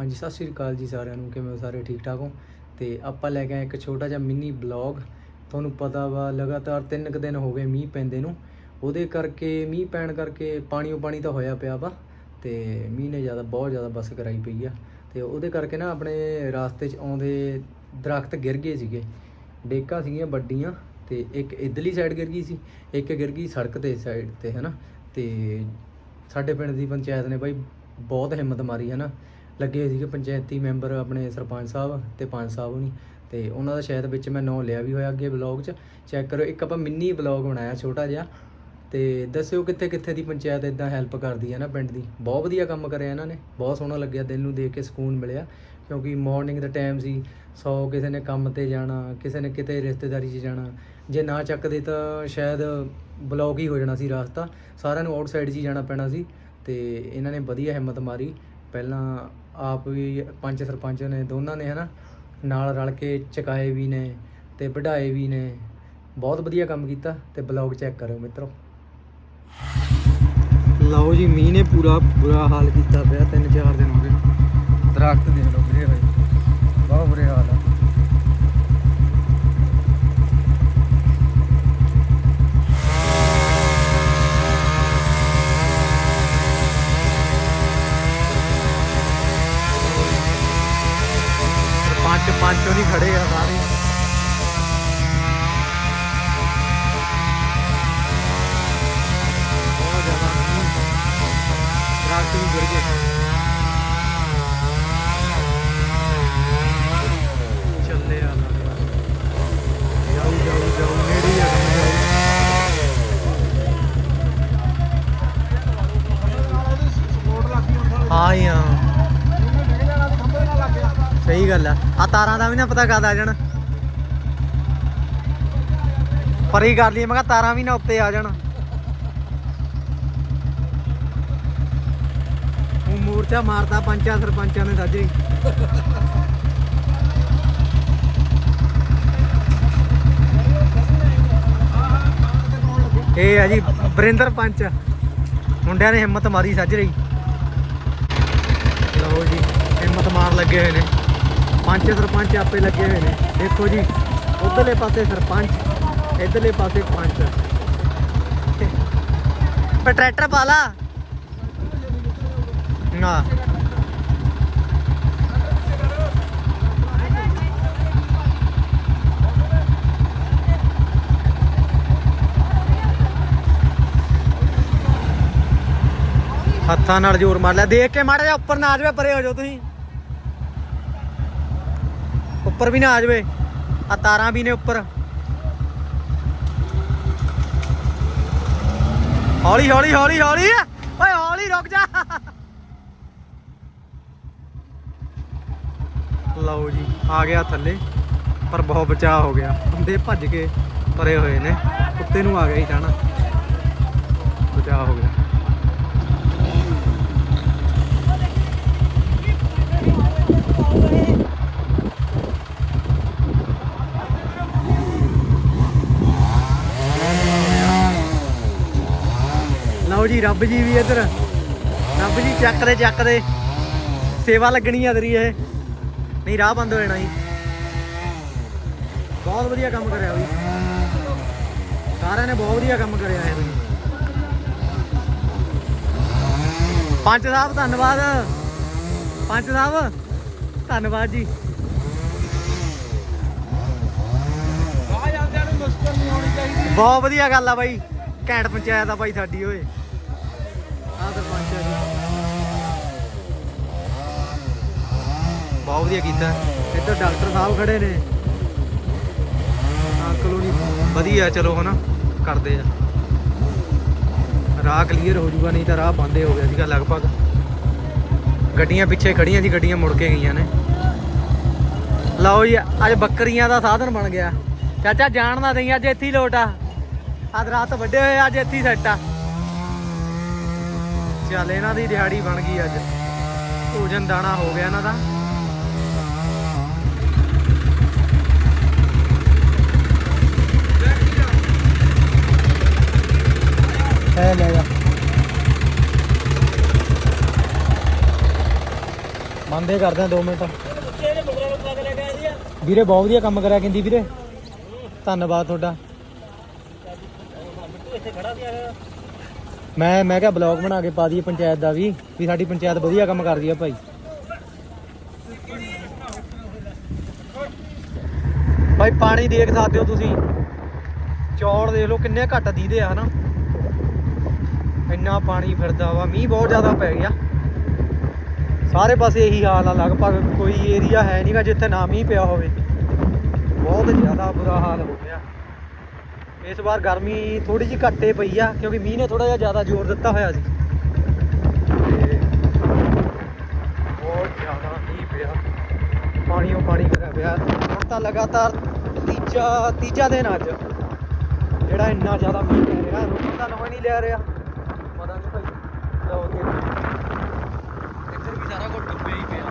ਹਾਂਜੀ, ਸਤਿ ਸ਼੍ਰੀ ਅਕਾਲ ਜੀ ਸਾਰਿਆਂ ਨੂੰ, ਕਿਵੇਂ ਹੋ ਸਾਰੇ? ਠੀਕ ਠਾਕ ਹੋ? ਤੇ ਆਪਾਂ ਲੈ ਕੇ ਆਏ ਇੱਕ ਛੋਟਾ ਜਿਹਾ ਮਿੰਨੀ ਬਲੌਗ। ਤੁਹਾਨੂੰ ਪਤਾ ਵਾ, ਲਗਾਤਾਰ ਤਿੰਨ ਕੁ ਦਿਨ ਹੋ ਗਏ ਮੀਂਹ ਪੈਂਦੇ ਨੂੰ। ਉਹਦੇ ਕਰਕੇ, ਮੀਂਹ ਪੈਣ ਕਰਕੇ ਪਾਣੀਓ ਪਾਣੀ ਤਾਂ ਹੋਇਆ ਪਿਆ ਵਾ, ਤੇ ਮੀਂਹ ਨੇ ਜ਼ਿਆਦਾ, ਬਹੁਤ ਜ਼ਿਆਦਾ ਬਸ ਕਰਾਈ ਪਈ ਆ। ਤੇ ਉਹਦੇ ਕਰਕੇ ਨਾ ਆਪਣੇ ਰਾਸਤੇ 'ਚ ਆਉਂਦੇ ਦਰਖਤ ਗਿਰ ਗਏ ਸੀਗੇ। ਡੇਕਾਂ ਸੀਗੀਆਂ ਵੱਡੀਆਂ, ਤੇ ਇੱਕ ਇਧਰਲੀ ਸਾਈਡ ਗਿਰ ਗਈ ਸੀ, ਇੱਕ ਗਿਰ ਗਈ ਸੜਕ ਤੇ ਸਾਈਡ ਤੇ, ਹਨਾ? ਤੇ ਸਾਡੇ ਪਿੰਡ ਦੀ ਪੰਚਾਇਤ ਨੇ ਬਾਈ ਬਹੁਤ ਹਿੰਮਤ ਮਾਰੀ ਹੈ ਨਾ ਲੱਗੇ ਹੋਏ ਸੀਗੇ ਪੰਚਾਇਤੀ ਮੈਂਬਰ ਆਪਣੇ ਸਰਪੰਚ ਸਾਹਿਬ ਤੇ ਪੰਚ ਸਾਹਿਬ ਹੁਣੀ। ਤੇ ਉਹਨਾਂ ਦਾ ਸ਼ਾਇਦ ਵਿੱਚ ਮੈਂ ਨਾਂ ਲਿਆ ਵੀ ਹੋਇਆ ਅੱਗੇ ਬਲੌਗ 'ਚ। ਚੈੱਕ ਕਰੋ, ਇੱਕ ਆਪਾਂ ਮਿੰਨੀ ਬਲੌਗ ਬਣਾਇਆ ਛੋਟਾ ਜਿਹਾ। ਤੇ ਦੱਸਿਓ ਕਿੱਥੇ ਕਿੱਥੇ ਦੀ ਪੰਚਾਇਤ ਇਦਾਂ ਹੈਲਪ ਕਰਦੀ ਹੈ ਨਾ ਪਿੰਡ ਦੀ। ਬਹੁਤ ਵਧੀਆ ਕੰਮ ਕਰਿਆ ਇਹਨਾਂ ਨੇ। ਬਹੁਤ ਸੋਹਣਾ ਲੱਗਿਆ, ਦਿਲ ਨੂੰ ਦੇਖ ਕੇ ਸਕੂਨ ਮਿਲਿਆ। ਕਿਉਂਕਿ ਮਾਰਨਿੰਗ ਦਾ ਟਾਈਮ ਸੀ, ਸੌ ਕਿਸੇ ਨੇ ਕੰਮ ਤੇ ਜਾਣਾ, ਕਿਸੇ ਨੇ ਕਿਤੇ ਰਿਸ਼ਤੇਦਾਰੀ 'ਚ ਜਾਣਾ। ਜੇ ਨਾ ਚੱਕਦੇ ਤਾਂ ਸ਼ਾਇਦ ਬਲੌਕ ਹੀ ਹੋ ਜਾਣਾ ਸੀ ਰਾਸਤਾ। ਸਾਰਿਆਂ ਨੂੰ ਆਊਟਸਾਈਡ 'ਚ ਹੀ ਜਾਣਾ ਪੈਣਾ ਸੀ। ਤੇ ਇਹਨਾਂ ਨੇ ਵਧੀਆ ਹਿੰਮਤ ਮਾਰੀ। ਪਹਿਲਾਂ ਆਪ ਵੀ ਪੰਚ ਸਰਪੰਚ ਨੇ, ਦੋਨਾਂ ਨੇ ਹਨਾ ਨਾਲ ਰਲ ਕੇ ਚਕਾਏ ਵੀ ਨੇ ਤੇ ਵਢਾਏ ਵੀ ਨੇ। ਬਹੁਤ ਵਧੀਆ ਕੰਮ ਕੀਤਾ ਤੇ ਬਲੌਗ ਚੈੱਕ ਕਰਿਓ ਮਿੱਤਰੋ। ਲਓ ਜੀ, ਮੀਂਹ ਨੇ ਪੂਰਾ ਬੁਰਾ ਹਾਲ ਕੀਤਾ ਪਿਆ ਤਿੰਨ ਚਾਰ ਦਿਨ ਹੋ ਗਏ। ਦਰਖਤ ਦੇਖ ਲਓ ਵੀਰੇ ਹੋਏ ਬਹੁਤ ਬੁਰੇ ਹਾਲ ਪੰਜ ਨਹੀਂ ਖੜੇ ਆ ਸਾਰੇ ਬਹੁਤ ਜ਼ਿਆਦਾ ਮੀਂਹ। ਦਰਖਤ ਗਿਰ ਗਏ ਗੱਲ ਆ। ਆ ਤਾਰਾਂ ਦਾ ਵੀ ਨਾ ਪਤਾ ਕਦ ਆ ਜਾਣ। ਪਰੀ ਕਰ ਲਈ ਮੈਂ ਕਿਹਾ ਤਾਰਾਂ ਵੀ ਨਾ ਉੱਤੇ ਆ ਜਾਣ। ਉਹ ਮੂਰਚਾ ਮਾਰਦਾ ਪੰਚਾਂ, ਸਰਪੰਚਾਂ ਨੇ ਸਾਜੇ ਇਹ ਆ ਜੀ ਬਰਿੰਦਰ ਪੰਚ। ਮੁੰਡਿਆਂ ਨੇ ਹਿੰਮਤ ਮਾਰੀ ਸੱਜ ਰਹੀ ਲਓ ਜੀ, ਹਿੰਮਤ ਮਾਰ ਲੱਗੇ ਹੋਏ ਨੇ। ਪੰਜ ਸਰਪੰਚ ਆਪੇ ਲੱਗੇ ਹੋਏ ਨੇ। ਦੇਖੋ ਜੀ ਉਧਰਲੇ ਪਾਸੇ ਸਰਪੰਚ ਇਧਰਲੇ ਪਾਸੇ ਪੰਚ। ਪਰ ਟਰੈਕਟਰ ਪਾ ਲਾ। ਨਾ। ਹੱਥਾਂ ਨਾਲ ਜ਼ੋਰ ਮਾਰ ਲਿਆ। ਦੇਖ ਕੇ ਮਾੜਾ ਜਿਹਾ ਉੱਪਰ ਨਾ ਆ ਜਾਵੇ ਪਰੇ ਹੋ ਜਾਓ ਤੁਸੀਂ। ਉੱਪਰ ਵੀ ਨਾ ਆ ਜਾਵੇ। ਆ ਤਾਰਾਂ ਵੀ ਨੇ ਉੱਪਰ। ਹੌਲੀ ਹੌਲੀ ਹੌਲੀ ਹੌਲੀ। ਓਏ, ਹੌਲੀ ਰੁਕ ਜਾ। ਲਓ ਜੀ, ਆ ਗਿਆ ਥੱਲੇ। ਪਰ ਬਹੁਤ ਬਚਾਅ ਹੋ ਗਿਆ। ਬੰਦੇ ਭੱਜ ਕੇ ਪਰੇ ਹੋਏ ਨੇ। ਕੁੱਤੇ ਨੂੰ ਆ ਗਿਆ ਹੀ ਜਾਣਾ। ਬਚਾਅ ਹੋ ਗਿਆ। ਲਓ ਜੀ ਰੱਬ ਜੀ ਵੀ ਇੱਧਰ। ਰੱਬ ਜੀ ਚੱਕ ਦੇ ਚੱਕ ਦੇ ਸੇਵਾ ਲੱਗਣੀ ਆ ਤੇਰੀ ਇਹ। ਨਹੀਂ ਰਾਹ ਬੰਦ ਹੋ ਜਾਣਾ ਜੀ। ਬਹੁਤ ਵਧੀਆ ਕੰਮ ਕਰਿਆ ਵੀ ਸਾਰਿਆਂ ਨੇ ਬਹੁਤ ਵਧੀਆ ਕੰਮ ਕਰਿਆ ਇਹ। ਵੀ ਪੰਚ ਸਾਹਿਬ ਧੰਨਵਾਦ। ਪੰਚ ਸਾਹਿਬ ਧੰਨਵਾਦ ਜੀ। ਬਹੁਤ ਵਧੀਆ ਗੱਲ ਆ ਬਾਈ। ਘੈਂਟ ਪੰਚਾਇਤ ਆ ਬਾਈ ਸਾਡੀ ਓਏ। ਆ ਸਰਪੰਚ ਆ ਜੀ ਬਹੁਤ ਵਧੀਆ ਕੀਤਾ। ਇੱਧਰ ਡਾਕਟਰ ਸਾਹਿਬ ਖੜੇ ਨੇ। ਆ ਕਲੋਨੀ ਵਧੀਆ, ਚਲੋ ਹਨਾ, ਕਰਦੇ ਆ। ਰਾਹ ਕਲੀਅਰ ਹੋ ਜੂਗਾ ਨਹੀਂ ਤਾਂ ਰਾਹ ਬੰਦੇ ਹੋ ਗਿਆ ਸੀਗਾ ਲਗਭਗ। ਗੱਡੀਆਂ ਪਿੱਛੇ ਖੜੀਆਂ ਸੀ, ਗੱਡੀਆਂ ਮੁੜ ਕੇ ਗਈਆਂ ਨੇ। ਲਓ ਜੀ, ਅੱਜ ਬੱਕਰੀਆਂ ਦਾ ਸਾਧਨ ਬਣ ਗਿਆ। ਚਾਚਾ, ਜਾਣ ਨਾ ਦੇਈ, ਅੱਜ ਇੱਥੇ ਹੀ ਲੋਟ ਆ। ਅੱਜ ਰਾਤ ਵੱਡੇ ਹੋਏ ਅੱਜ ਇੱਥੇ ਸੈੱਟ ਆ। ਚੱਲ ਇਹਨਾਂ ਦੀ ਦਿਹਾੜੀ ਬਣ ਗਈ ਅੱਜ। ਭੋਜਨ ਦਾਣਾ ਹੋ ਗਿਆ ਇਹਨਾਂ ਦਾ। ਹੈ ਲੈ ਜਾ। ਬੰਦੇ ਕਰਦੇ ਆ 2 ਮਿੰਟ। ਵੀਰੇ, ਬਹੁਤ ਵਧੀਆ ਕੰਮ ਕਰਿਆ ਕਹਿੰਦੀ ਵੀਰੇ। ਧੰਨਵਾਦ ਤੁਹਾਡਾ। ਇੱਥੇ ਖੜਾ ਸੀ ਮੈਂ ਮੈਂ ਕਿਹਾ ਬਲੌਗ ਬਣਾ ਕੇ ਪਾ ਦਈਏ ਪੰਚਾਇਤ ਦਾ ਵੀ ਵੀ ਸਾਡੀ ਪੰਚਾਇਤ ਵਧੀਆ ਕੰਮ ਕਰਦੀ ਆ ਭਾਈ। ਭਾਈ ਪਾਣੀ ਦੇਖ ਸਕਦੇ ਹੋ ਤੁਸੀਂ। ਚੌੜ ਦੇਖ ਲਓ ਕਿੰਨੇ ਘੱਟ ਦੀਦੇ ਆ, ਹਨਾ? ਇੰਨਾ ਪਾਣੀ ਫਿਰਦਾ ਵਾ, ਮੀਂਹ ਬਹੁਤ ਜ਼ਿਆਦਾ ਪੈ ਗਿਆ। ਸਾਰੇ ਪਾਸੇ ਇਹੀ ਹਾਲ ਆ, ਲਗਭਗ ਕੋਈ ਏਰੀਆ ਹੈ ਨਹੀਂਗਾ ਜਿੱਥੇ ਨਾ ਮੀਂਹ ਪਿਆ ਹੋਵੇ। ਬਹੁਤ ਜ਼ਿਆਦਾ ਬੁਰਾ ਹਾਲ ਹੋ ਗਿਆ। ਇਸ ਵਾਰ ਗਰਮੀ ਥੋੜੀ ਜਿਹੀ ਘੱਟੇ ਪਈ ਆ, ਕਿਉਂਕਿ ਮੀਂਹ ਨੇ ਥੋੜਾ ਜਿਹਾ ਜ਼ਿਆਦਾ ਜ਼ੋਰ ਦਿੱਤਾ ਹੋਇਆ ਸੀ। ਤੇ ਬਹੁਤ ਜ਼ਿਆਦਾ ਮੀਂਹ ਪਿਆ। ਪਾਣੀ ਉਹ ਪਾਣੀ ਕਰਿਆ ਪਿਆ। ਹੁਣ ਤਾਂ ਲਗਾਤਾਰ ਤੀਜਾ ਤੀਜਾ ਦਿਨ ਅੱਜ। ਜਿਹੜਾ ਇੰਨਾ ਜ਼ਿਆਦਾ ਮੀਂਹ ਪੈ ਰਿਹਾ ਰੁਕਣ ਦਾ ਨਵਾਂ ਨਹੀਂ ਲੈ ਰਿਹਾ। ਪਤਾ ਨਹੀਂ ਭਾਈ, ਲਓ ਇੱਧਰ ਵੀ ਸਾਰਾ ਕੁਝ ਡੁੱਬਿਆ ਹੀ ਪਿਆ।